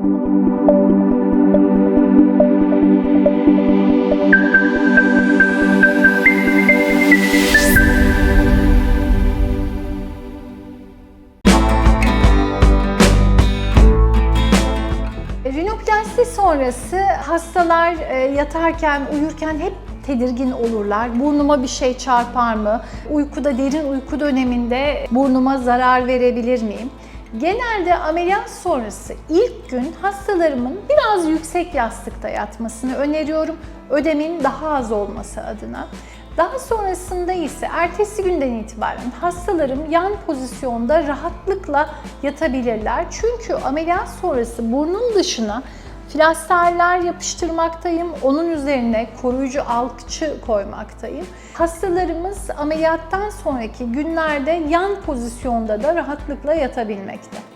Rinoplasti sonrası hastalar e, yatarken, uyurken hep tedirgin olurlar. Burnuma bir şey çarpar mı? Uykuda, derin uyku döneminde burnuma zarar verebilir miyim? Genelde ameliyat sonrası ilk gün hastalarımın biraz yüksek yastıkta yatmasını öneriyorum. Ödemin daha az olması adına. Daha sonrasında ise ertesi günden itibaren hastalarım yan pozisyonda rahatlıkla yatabilirler. Çünkü ameliyat sonrası burnun dışına Flasterler yapıştırmaktayım. Onun üzerine koruyucu alçı koymaktayım. Hastalarımız ameliyattan sonraki günlerde yan pozisyonda da rahatlıkla yatabilmekte.